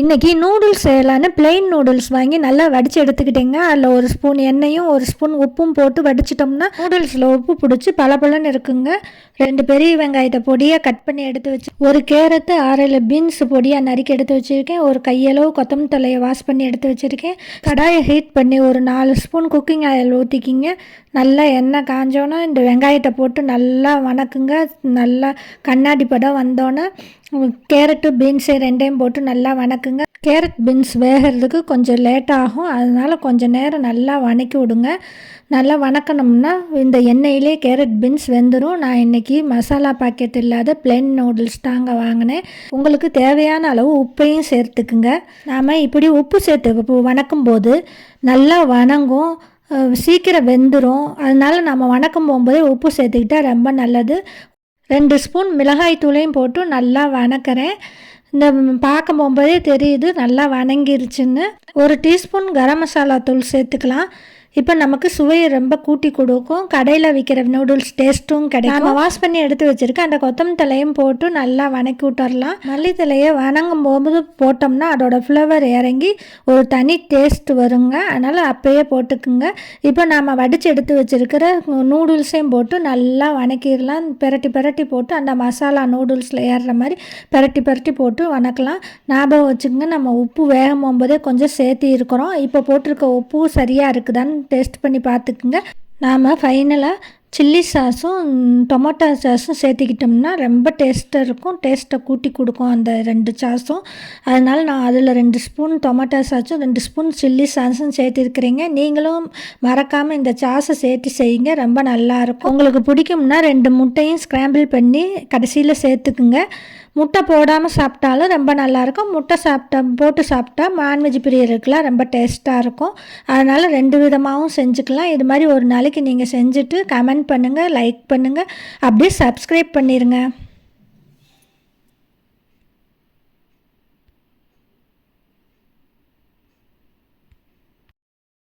இன்றைக்கி நூடுல்ஸ் செய்யலான்னு plain noodles வாங்கி நல்லா வடித்து எடுத்துக்கிட்டேங்க. அதில் ஒரு ஸ்பூன் எண்ணெயும் ஒரு ஸ்பூன் உப்பும் போட்டு வடிச்சிட்டோம்னா நூடுல்ஸில் உப்பு பிடிச்சி பளபளன்னு இருக்குங்க. ரெண்டு பெரிய வெங்காயத்தை பொடியாக கட் பண்ணி எடுத்து வச்சு ஒரு கேரட்டு ஆறில் பீன்ஸ் பொடியாக நறுக்கி எடுத்து வச்சுருக்கேன். ஒரு கையளவு கொத்தமல்லி தலையை வாஷ் பண்ணி எடுத்து வச்சுருக்கேன். கடாயை ஹீட் பண்ணி ஒரு நாலு ஸ்பூன் குக்கிங் ஆயில் ஊற்றிக்கிங்க நல்லா எண்ணெய் காஞ்சோன்னே இந்த வெங்காயத்தை போட்டு நல்லா வணக்குங்க. நல்லா கண்ணாடி படம் வந்தோன்னே கேரட்டு பீன்ஸு ரெண்டையும் போட்டு நல்லா வணக்குங்க. கேரட் பீன்ஸ் வேகிறதுக்கு கொஞ்சம் லேட் ஆகும். அதனால் கொஞ்சம் நேரம் நல்லா வணக்கி விடுங்க. நல்லா வணக்கணும்னா இந்த எண்ணெயிலே கேரட் பீன்ஸ் வெந்துடும் நான் இன்றைக்கி மசாலா பாக்கெட் இல்லாத பிளெயின் நூடுல்ஸ் தாங்க வாங்கினேன். உங்களுக்கு தேவையான அளவு உப்பையும் சேர்த்துக்குங்க. நாம் இப்படி உப்பு சேர்த்து வணக்கும் போது நல்லா வணங்கும். சீக்கிரம் வெந்துடும் அதனால் நம்ம வணக்கம் போகும்போதே உப்பு சேர்த்துக்கிட்டால் ரொம்ப நல்லது. ரெண்டு ஸ்பூன் மிளகாய் தூளையும் போட்டு நல்லா வணக்கிறேன். இந்த பார்க்க போகும்போதே தெரியுது நல்லா வணங்கிருச்சுன்னு. ஒரு டீஸ்பூன் கரம் மசாலா தூள் சேர்த்துக்கலாம். இப்போ நமக்கு சுவையை ரொம்ப கூட்டி கொடுக்கும். கடையில் விற்கிற நூடுல்ஸ் டேஸ்ட்டும் கிடைக்கும். நம்ம வாஷ் பண்ணி எடுத்து வச்சுருக்கேன் அந்த கொத்தமல்லி தலையும் போட்டு நல்லா வணக்கி விட்டுறலாம். மல்லித்தலையை வணங்கும் போது போட்டோம்னா அதோட ஃப்ளவர் இறங்கி ஒரு தனி டேஸ்ட் வருங்க. அதனால் அப்பயே போட்டுக்குங்க. இப்போ நாம் வடித்து எடுத்து வச்சுருக்கிற நூடுல்ஸையும் போட்டு நல்லா வணக்கிடலாம். பெரட்டி பெரட்டி போட்டு அந்த மசாலா நூடுல்ஸில் ஏறுற மாதிரி பெரட்டி பெரட்டி போட்டு வணக்கலாம். ஞாபகம் வச்சுக்கோங்க நம்ம உப்பு வேகம் போகும்போதே கொஞ்சம் சேர்த்து இருக்கிறோம். இப்போ போட்டிருக்க உப்பு சரியாக இருக்குதான்னு டேஸ்ட் பண்ணி பார்த்துக்குங்க. நாம் ஃபைனலாக சில்லி சாஸும் டொமேட்டோ சாஸும் சேர்த்துக்கிட்டோம்னா ரொம்ப டேஸ்ட்டாக இருக்கும். டேஸ்ட்டை கூட்டி கொடுக்கும் அந்த ரெண்டு சாஸும். அதனால் நான் அதில் ரெண்டு ஸ்பூன் டொமேட்டோ சாஸும் ரெண்டு ஸ்பூன் சில்லி சாஸும் சேர்த்துருக்குறீங்க. நீங்களும் மறக்காமல் இந்த சாஸை சேர்த்து செய்யுங்க. ரொம்ப நல்லாயிருக்கும் உங்களுக்கு பிடிக்கும்னா ரெண்டு முட்டையும் ஸ்க்ராம்பிள் பண்ணி கடைசியில் சேர்த்துக்குங்க. முட்டை போடாமல் சாப்பிட்டாலும் ரொம்ப நல்லாயிருக்கும் முட்டை சாப்பிட்டா போட்டு சாப்பிட்டா நான்வெஜ் பிரியருக்குலாம் ரொம்ப டேஸ்ட்டாக இருக்கும். அதனால் ரெண்டு விதமாகவும் செஞ்சுக்கலாம். இது மாதிரி ஒரு நாளைக்கு நீங்கள் செஞ்சுட்டு கமெண்ட் கமெண்ட் பண்ணுங்கள் லைக் பண்ணுங்கள் அப்படியே சப்ஸ்கிரைப் பண்ணிடுங்க